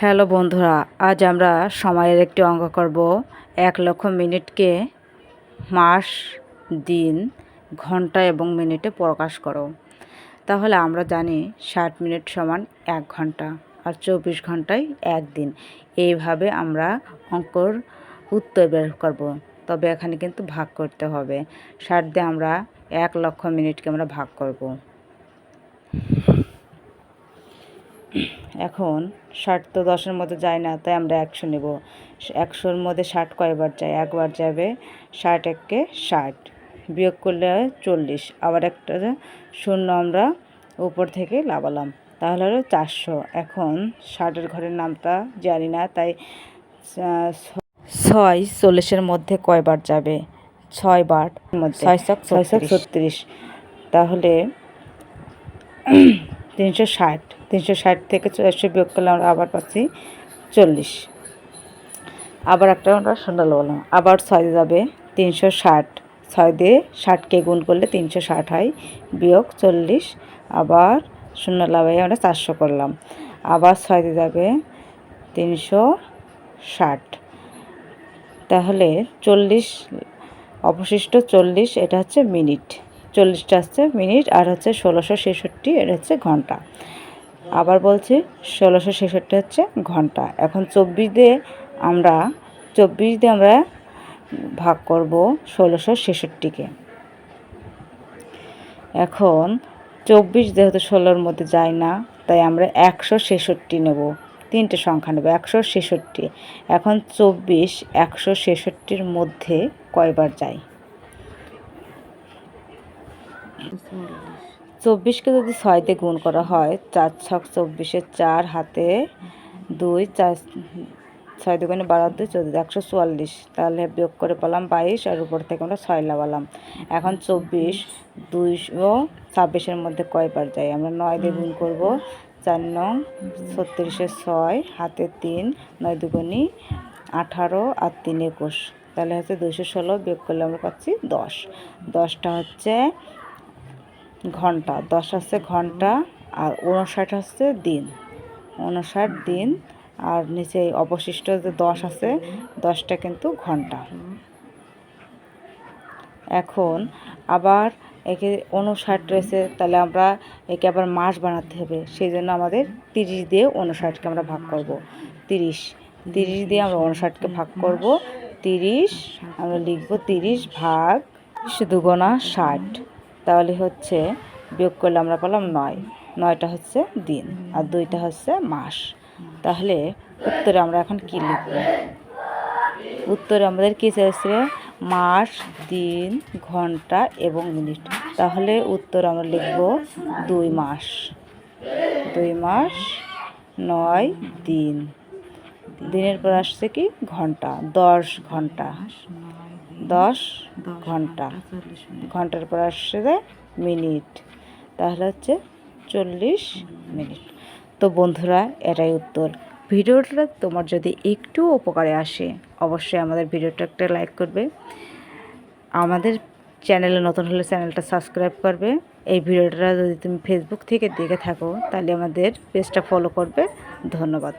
Hello বন্ধুরা, আজ আমরা সময়ের একটি অঙ্ক করব। এক লক্ষ মিনিটকে মাস, দিন, ঘণ্টা এবং মিনিটে প্রকাশ করো। তাহলে আমরা জানি ষাট মিনিট সমান এক ঘণ্টা আর চব্বিশ ঘন্টায় একদিন এইভাবে আমরা অঙ্কর উত্তর বের করব। তবে এখানে কিন্তু ভাগ করতে হবে। ষাট দিয়ে আমরা এক লক্ষ মিনিটকে আমরা ভাগ করব। এখন ষাট তো দশের মধ্যে যায় না তাই আমরা একশো নেব। একশোর মধ্যে ষাট কয়বার যায়? একবার যাবে ষাট এককে ষাট বিয়োগ করলে চল্লিশ। আবার একটা শূন্য আমরা উপর থেকে লাগালাম তাহলে হলো চারশো। এখন ষাটের ঘরের নামটা জানি না তাই ছয় চল্লিশের মধ্যে কয়বার যাবে? ছয় বার ছয় ছয় ছত্রিশ। তাহলে তিনশো ষাট তিনশো ষাট থেকে চারশো বিয়োগ করলে আমরা আবার পাচ্ছি চল্লিশ। আবার একটা আমরা শূন্য বললাম, আবার ছয় যাবে তিনশো ষাট, ছয় দিয়ে ষাটকে গুণ করলে তিনশো ষাট হয়, বিয়োগ চল্লিশ, আবার শূন্য লাভাই আমরা চারশো করলাম, আবার ছয় দিয়ে যাবে তিনশো ষাট। তাহলে চল্লিশ, অবশিষ্ট চল্লিশ, এটা হচ্ছে মিনিট। চল্লিশটা হচ্ছে মিনিট, আর হচ্ছে ষোলোশো ছেষট্টি এটা হচ্ছে ঘণ্টা। আবার বলছি, ষোলোশো ছেষট্টি হচ্ছে ঘণ্টা। এখন চব্বিশ দিয়ে আমরা, চব্বিশ দিয়ে আমরা ভাগ করব ষোলোশো ছেষট্টিকে। এখন চব্বিশ যেহেতু ষোলোর মধ্যে যায় না, তাই আমরা একশো ছেষট্টি নেব। তিনটে সংখ্যা নেব, একশো ছেষট্টি। এখন চব্বিশ একশো ছেষট্টির মধ্যে কয়বার যায়? চব্বিশকে যদি ছয়তে গুণ করা হয়, চার ছক চব্বিশের চার, হাতে দুই, চার, ছয় দুগুণে বারো, দুই, চোদ্দ একশো চুয়াল্লিশ। তাহলে বিয়োগ করে পেলাম বাইশ, আর উপর থেকে আমরা ছয় লাগালাম। এখন চব্বিশ, দুইশো ছাব্বিশের মধ্যে কয়বার যায় আমরা নয় দিয়ে গুণ করব, চার নং ছত্রিশে ছয়, হাতে তিন, নয় দুগুণি আঠারো, আর তিন একুশ। তাহলে হচ্ছে দুশো ষোলো, বিয়োগ করলে আমরা পাচ্ছি দশ। দশটা হচ্ছে ঘণ্টা, দশ আছে ঘণ্টা আর উনষাট হচ্ছে দিন। উনষাট দিন আর নিচে অবশিষ্ট যে দশ আছে, দশটা কিন্তু ঘণ্টা। এখন আবার একে উনষাট রয়েছে, তাহলে আমরা একে আবার মাস বানাতে হবে। সেই জন্য আমাদের তিরিশ দিয়ে উনষাটকে আমরা ভাগ করব। তিরিশ। তিরিশ দিয়ে আমরা উনষাটকে ভাগ করব। তিরিশ, আমরা লিখব তিরিশ ভাগ দুগোনা ষাট। তাহলে হচ্ছে বিয়োগ করলে আমরা পেলাম নয়। নয়টা হচ্ছে দিন আর দুইটা হচ্ছে মাস। তাহলে উত্তরে আমরা এখন কী লিখব? উত্তরে আমাদের কী চাইছে? মাস, দিন, ঘণ্টা এবং মিনিট। তাহলে উত্তর আমরা লিখব দুই মাস। দুই মাস, নয়, দিন। দিনের পর আসছে কি? ঘণ্টা, দশ ঘণ্টা। দশ ঘণ্টা। ঘণ্টার পর আসছে মিনিট। তাহলে হচ্ছে চল্লিশ মিনিট। তো বন্ধুরা এটাই উত্তর। ভিডিওটা তোমার যদি একটু উপকারে আসে অবশ্যই আমাদের ভিডিওটা একটা লাইক করবে। আমাদের চ্যানেলে নতুন হলে চ্যানেলটা সাবস্ক্রাইব করবে। এই ভিডিওটা যদি তুমি ফেসবুক থেকে দেখে থাকো তাহলে আমাদের পেজটা ফলো করবে। ধন্যবাদ।